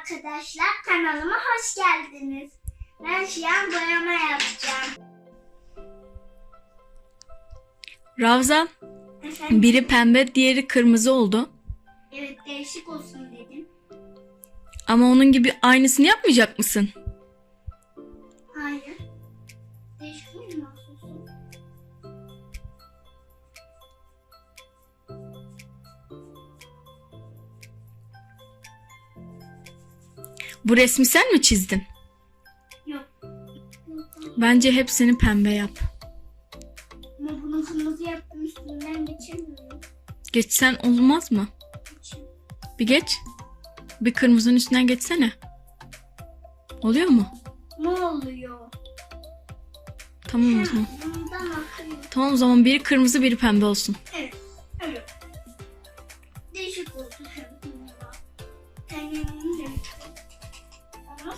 Arkadaşlar kanalıma hoş geldiniz. Ben şu an boyama yapacağım. Ravza Efendim, biri pembe diğeri kırmızı oldu. evet değişik olsun dedim. Ama onun gibi aynısını yapmayacak mısın? Bu resmi sen mi çizdin? Yok. Bence hepsini pembe yap. Ama bunu kırmızı yaptım üstünden geçemiyorum. Geçsen olmaz mı? Geçeyim. Bir geç. Bir kırmızının üstünden geçsene. Oluyor mu? Ne oluyor? Tamam o zaman. Bundan akıyor. Tamam o zaman biri kırmızı biri pembe olsun. Evet. Evet. Değişik oldu hem bununla. De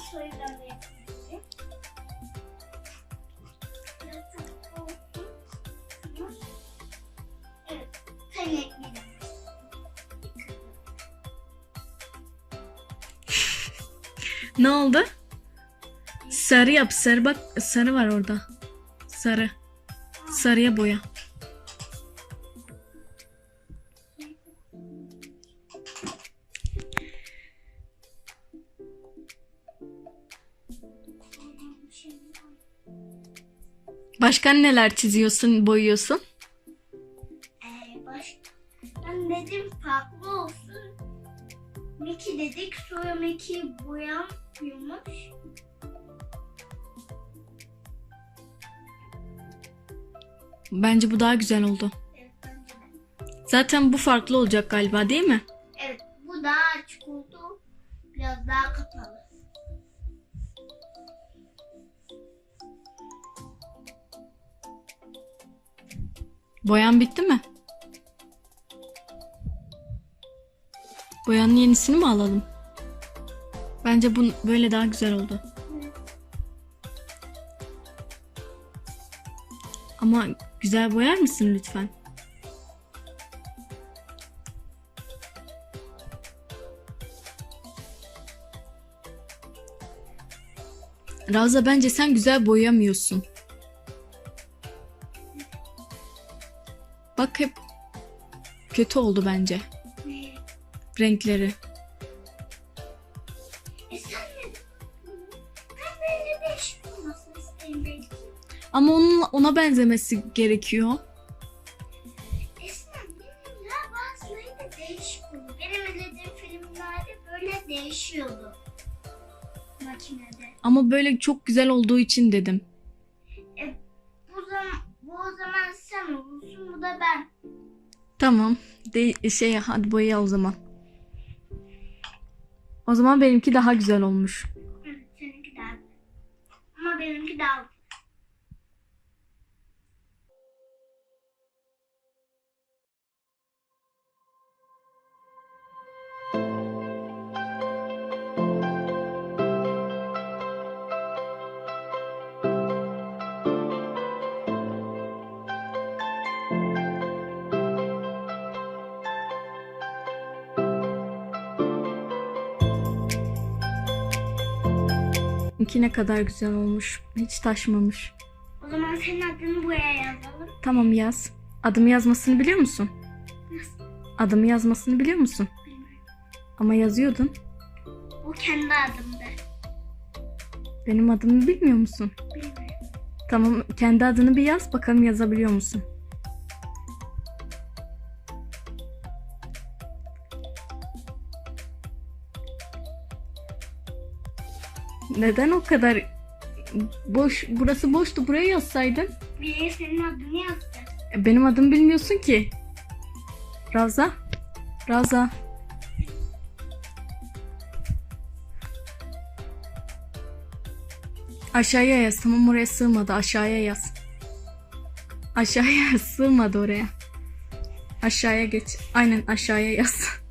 Ne oldu? Sarı yap sarı bak sarı var orada. Sarı. Sarıya boya. Başka neler çiziyorsun, boyuyorsun? Ee, baş... Ben dedim farklı olsun. Miki dedik sonra Miki boyamıyormuş. Bence bu daha güzel oldu. Evet bence de. Zaten bu farklı olacak galiba değil mi? Evet bu daha açık oldu. Biraz daha kapalı. Boyan bitti mi? Boyanın yenisini mi alalım? Bence bu böyle daha güzel oldu. Ama güzel boyar mısın lütfen? Ravza bence sen güzel boyamıyorsun. Kötü oldu bence renkleri. E. Ama onun ona benzemesi gerekiyor. Böyle değişiyordu. Makinede. Ama böyle çok güzel olduğu için dedim. E, bu zaman bu o zaman sen olursun bu da ben. Tamam. De şey hadi boya o zaman. O zaman benimki daha güzel olmuş. Benimki ne kadar güzel olmuş. Hiç taşmamış. O zaman senin adını buraya yazalım. Tamam yaz. Adımı yazmasını biliyor musun? Nasıl? Adımı yazmasını biliyor musun? Bilmiyorum. Ama yazıyordun. Bu kendi adımdı. Benim adımı bilmiyor musun? Bilmiyorum. Tamam kendi adını bir yaz bakalım yazabiliyor musun? Neden o kadar boş burası boştu buraya yazsaydın? Biri senin adını yazdı. E, Benim adımı bilmiyorsun ki. Raza. Raza. Aşağıya yaz. Tamam oraya sığmadı. Aşağıya yaz. Aşağıya yaz. Sığmadı oraya. Aşağıya geç. Aynen aşağıya yaz.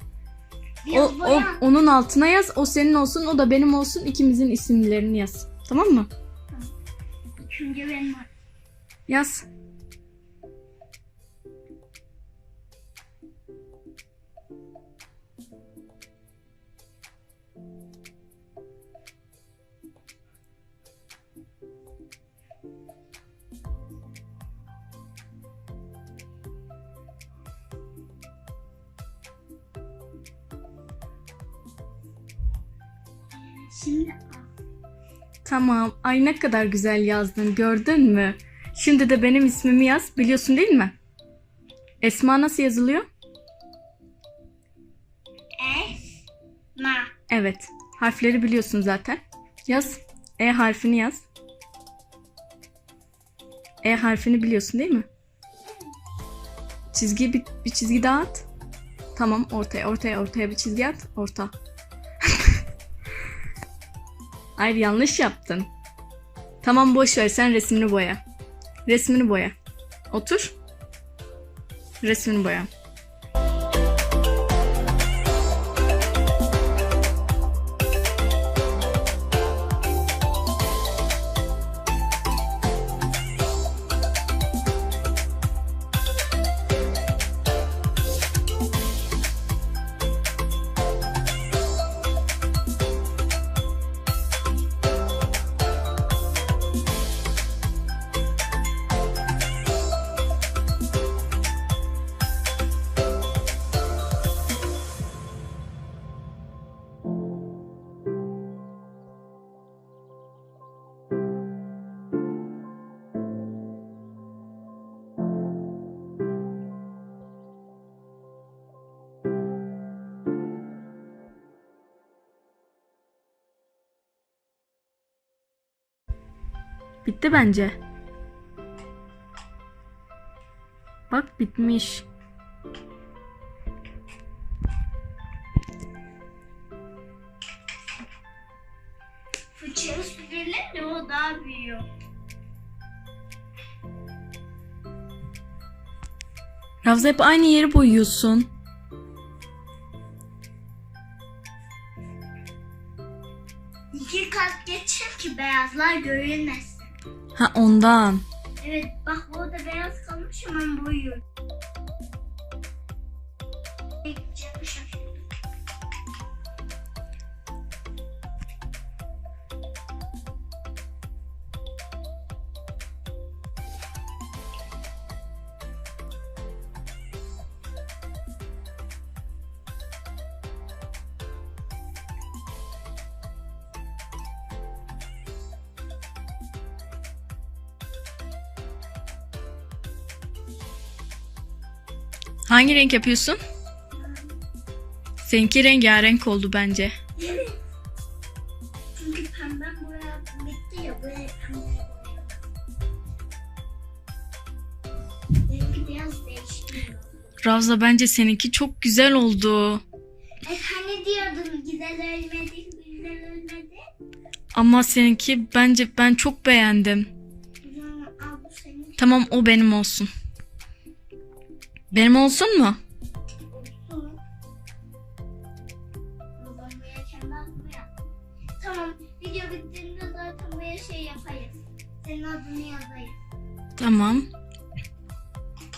O, o onun altına yaz. O senin olsun, o da benim olsun. İkimizin isimlerini yaz. Tamam mı? Çünkü benim. Yaz. Şimdi. Tamam. Ay ne kadar güzel yazdın. Gördün mü? Şimdi de benim ismimi yaz. Biliyorsun değil mi? Esma nasıl yazılıyor? Esma. Evet. Harfleri biliyorsun zaten. Yaz. E harfini yaz. E harfini biliyorsun değil mi? Çizgi bir, bir çizgi daha at. Tamam ortaya ortaya ortaya bir çizgi at. Orta. Hayır yanlış yaptın. Tamam boş ver sen resmini boya. Resmini boya. Otur. Resmini boya. Bitti bence. Bak bitmiş. Fırçayı süpürürler o daha büyüyor. Ravza hep aynı yeri boyuyorsun. İki kat geçir ki beyazlar görünmesin. Ha ondan. Evet bak burada beyaz kalmış hemen boyuyor. Hangi renk yapıyorsun? Seninki rengarenk oldu bence. Çünkü pemben boya bitti ya böyle pembe. Benimki biraz değişmiyor. Ravza bence seninki çok güzel oldu. E hani diyordun güzel ölmedi, güzel ölmedi. Ama seninki bence ben çok beğendim. Tamam o benim olsun. Benim olsun mu? Tamam video bittiğinde zaten buraya şey yaparız. Senin adını yazayım. Tamam.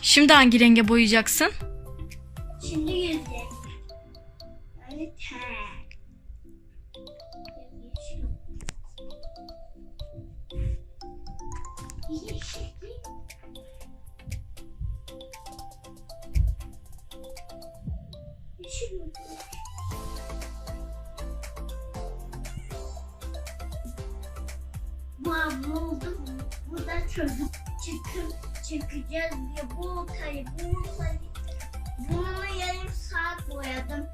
Şimdi hangi renge boyayacaksın? Şimdi yüzde. Yani ten. Yeşil. Yeşil Çocuk çıkıp çıkacağız diye bu ortayı bu ortayı bunu yarım saat boyadım.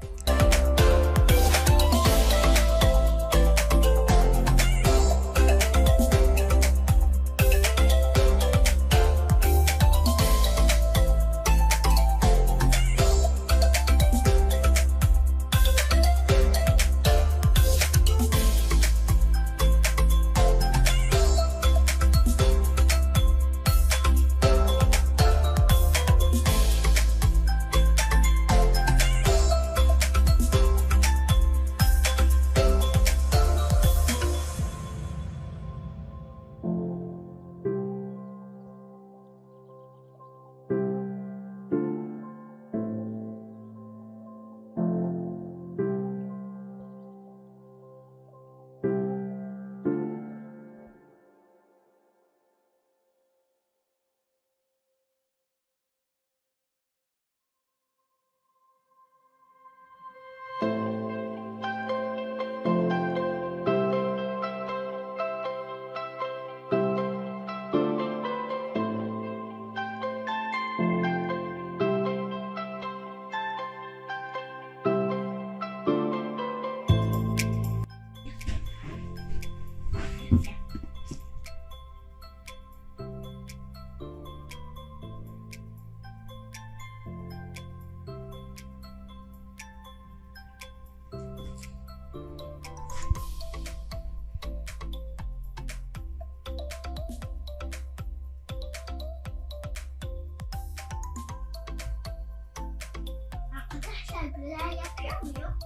Güzel yapıyor muyum?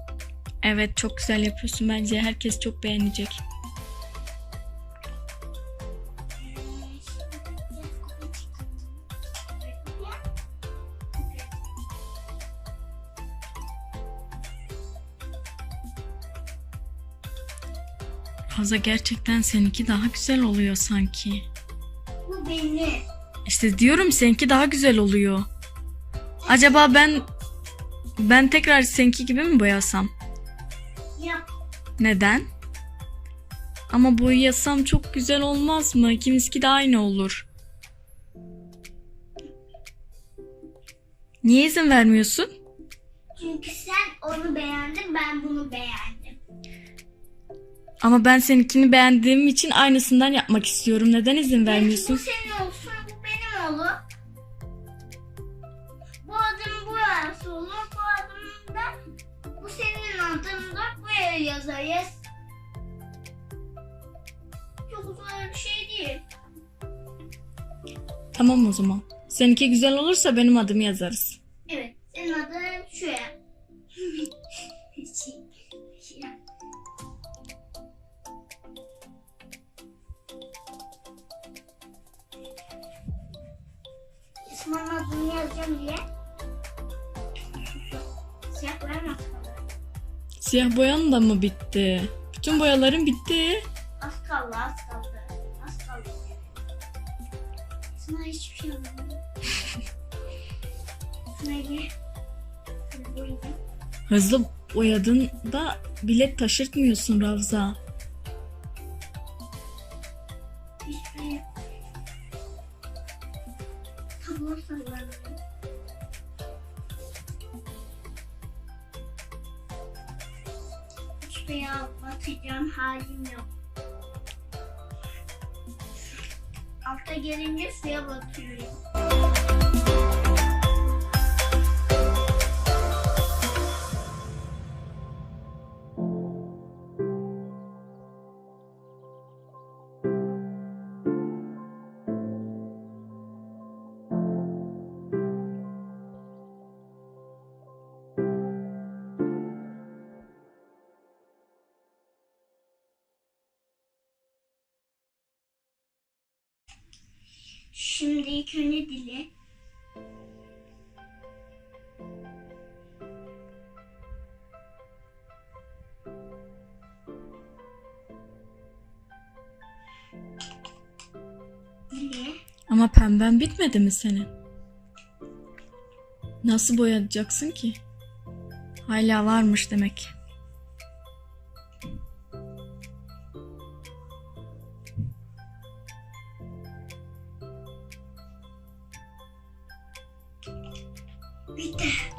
Evet çok güzel yapıyorsun bence. Herkes çok beğenecek. Havza gerçekten seninki daha güzel oluyor sanki. Bu benim. İşte diyorum seninki daha güzel oluyor. Acaba ben ben tekrar seninki gibi mi boyasam? Yap. Neden? Ama boyasam çok güzel olmaz mı? İkimizki de aynı olur. Niye izin vermiyorsun? Çünkü sen onu beğendin, ben bunu beğendim. Ama ben seninkini beğendiğim için aynısından yapmak istiyorum. Neden izin vermiyorsun? bu senin olsun, bu benim olur. Yazarız. Çok zor bir şey değil. Tamam o zaman. Seninki güzel olursa benim adımı yazarız. Siyah boyan da mı bitti? Bütün boyaların bitti. Az kaldı, az kaldı. Az kaldı. İsmail hiçbir şey olmadı. Şunu boyayacağım. Hızlı boyadığında bilet taşırtmıyorsun Ravza. Şey atlatacağım halim yok. Alta gelince suya batıyorum. Şimdi ilk dili. Dili. Ama pemben bitmedi mi senin? Nasıl boyayacaksın ki? Hala varmış demek. Bitti.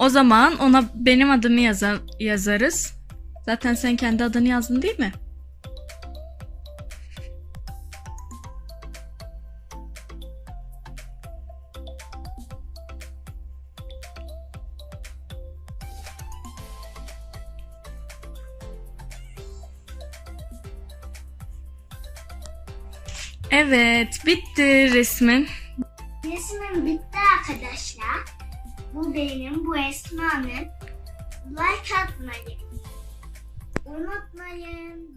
O zaman ona benim adımı yaza- yazarız. Zaten sen kendi adını yazdın değil mi? Evet, bitti resmin. Bu benim, bu Esma'nın. Like atmayı. Unutmayın.